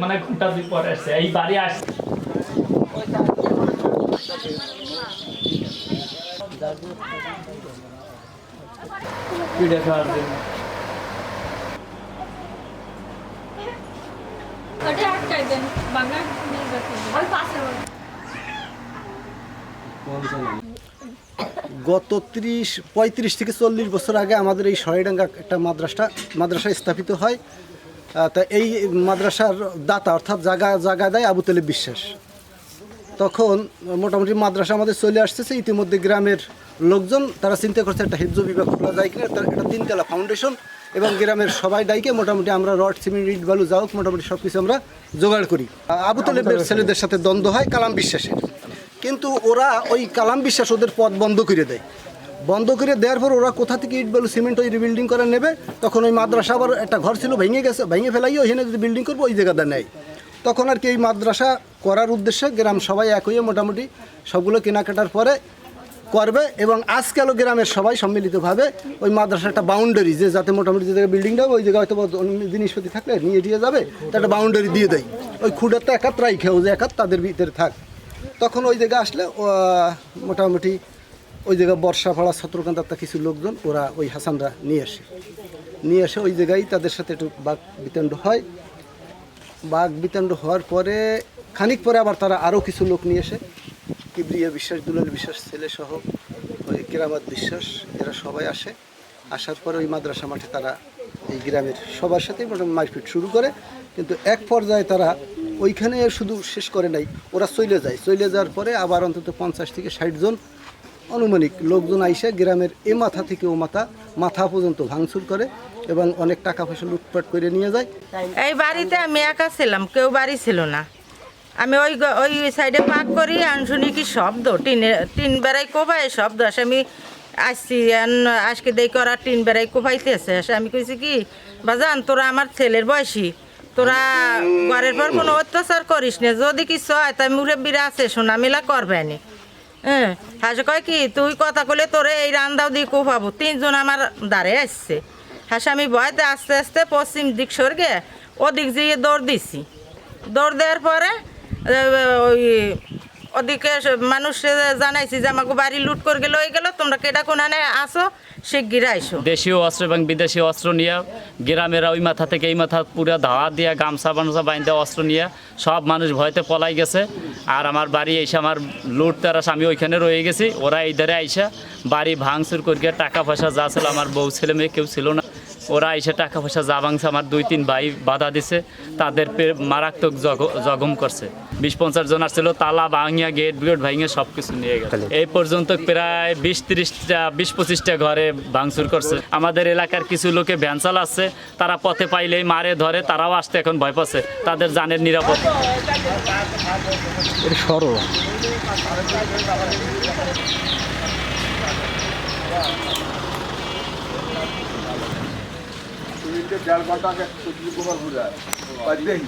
মানে ঘণ্টা দুই পরে আসছে। এই বাড়ি আসছে পিঠে খাওয়ার জন্য। গত ত্রিশ পঁয়ত্রিশ থেকে চল্লিশ বছর আগে আমাদের এই সরাইডাঙ্গা একটা মাদ্রাসা মাদ্রাসা স্থাপিত হয়। তা এই মাদ্রাসার দাতা অর্থাৎ জাগা জায়গা দেয় আবু তালেব বিশ্বাস। তখন মোটামুটি মাদ্রাসা আমাদের চলে আসতেছে ইতিমধ্যে গ্রামের লোকজন তারা চিন্তা করছে একটা হেফজ বিভাগ খোলা যায় কিনা তার একটা তিনতলা ফাউন্ডেশন এবং গ্রামের সবাই ডাইকে মোটামুটি আমরা রড সিমেন্ট ইট বালু যাও মোটামুটি সব কিছু আমরা জোগাড় করি। আবু তালেবের ছেলেদের সাথে দ্বন্দ্ব হয় কালাম বিশ্বাসের। কিন্তু ওরা ওই কালাম বিশ্বাস ওদের পথ বন্ধ করে দেয়। বন্ধ করে দেওয়ার পর ওরা কোথা থেকে ইট বালু সিমেন্ট ওই রিবিল্ডিং করে নেবে? তখন ওই মাদ্রাসা আবার একটা ঘর ছিল ভেঙে গেছে ভেঙে ফেলাই ওইখানে যদি বিল্ডিং করব ওই জায়গাটা নেয়। তখন আর কি এই মাদ্রাসা করার উদ্দেশ্যে গ্রাম সবাই এক হয়ে মোটামুটি সবগুলো কেনাকাটার পরে করবে এবং আজকাল গ্রামের সবাই সম্মিলিতভাবে ওই মাদ্রাসার একটা বাউন্ডারি যে যাতে মোটামুটি যে জায়গায় বিল্ডিংটা ওই জায়গায় হয়তো জিনিসপাতি থাকলে নিয়ে দিয়ে যাবে তা একটা বাউন্ডারি দিয়ে দেয়। ওই খুঁড়াতে একাত রাইখে ওই যে একাত তাদের ভিতরে থাক। তখন ওই জায়গায় আসলে মোটামুটি ওই জায়গায় বর্ষা ফাড়া ছত্রকান্তার কিছু লোকজন, ওরা ওই হাসানরা নিয়ে আসে। নিয়ে এসে ওই জায়গায় তাদের সাথে একটু বাক বিতণ্ড হয়। বাঘ বিতণ্ড হওয়ার পরে, খানিক পরে আবার তারা আরও কিছু লোক নিয়ে এসে কিবরিয়া বিশ্বাস, দুলাল বিশ্বাস, ছেলে সহ ওই কেরামত বিশ্বাস, এরা সবাই আসে। আসার পরে ওই মাদ্রাসা মাঠে তারা এই গ্রামের সবার সাথেই মোটামুটি মারপিট শুরু করে। কিন্তু এক পর্যায়ে তারা ওইখানে শুধু শেষ করে নাই, ওরা চলে যায়। চলে যাওয়ার পরে আবার অন্তত পঞ্চাশ থেকে ষাট জন আনুমানিক লোকজন আইসে গ্রামের এ মাথা থেকে ও মাথা মাথা পর্যন্ত ভাঙচুর করে এবং অনেক টাকা পয়সা লুটপাট করে নিয়ে যায়। এই বাড়িতে আমি একা ছিলাম, কেউ বাড়ি ছিল না। আমি ওই ওই সাইডে পাক করি, আর শুনি কি শব্দ? টিনে টিন বেড়াই কোপায় শব্দ। আসে আমি আসছি আজকে দেখি ওরা টিন বেড়াই কোপাইতেছে আসে। আমি কইছি কি, বাজান, তোরা আমার ছেলের বয়সী। তোরা ঘরের পর কোনো অত্যাচার করিস না। যদি কিছু হয়, তাই মুরব্বীরা আছে শোনামেলা করবে নি। হ্যাঁ হাসে কয় কি, তুই কথা কলে তোরে এই রান্দাও দিয়ে কোপাবো তিনজন আমার দাঁড়ে আসছে। হাসে আমি ভয়তে আস্তে আস্তে পশ্চিম দিক সরগে, ওদিক যেয়ে দৌড় দিছি। দৌড় দেওয়ার পরে ওই ওদিকে স- মানুষ জানাইছি যে আমাকে বাড়ি লুট করে গেল ওই গেল, তোমরা কেটা কোনানে আসো শিগগির আইসো। দেশীয় অস্ত্র এবং বিদেশি অস্ত্র নিয়ে গ্রামের ওই মাথা থেকে এই মাথা পুরো ধাওয়া দিয়ে গামছা বামছা বাইন্দা অস্ত্র নিয়ে সব মানুষ ভয়তে পলাই গেছে। আর আমার বাড়ি এসে আমার লুট তারাস, আমি ওইখানে রয়ে গেছি, ওরা এই ধারে আইসা বাড়ি ভাঙচুর করিয়া টাকা পয়সা যা ছিল, আমার বউ ছেলে মেয়ে কেউ ছিল না। ওরা এসে টাকা পয়সা যা ভাঙছে আমার দুই তিন ভাই বাধা দিছে। তাদের পে- মারাত্মক জগ- জখম করছে। বিশ পঞ্চাশ জন আসছিল তালা ভাঙিয়া গেট গেট ভাঙিয়ে সব কিছু নিয়ে গেছে। এই পর্যন্ত প্রায় বিশ তিরিশটা বিশ পঁচিশটা ঘরে ভাঙচুর করছে। আমাদের এলাকার কিছু লোকে ভ্যান চালাচ্ছে তারা পথে পাইলেই মারে ধরে তারাও আসতে এখন ভয় পাচ্ছে। তাদের জানের নিরাপদ। এটা সরো চার ঘণ্টা আগে ঘুরা দেখি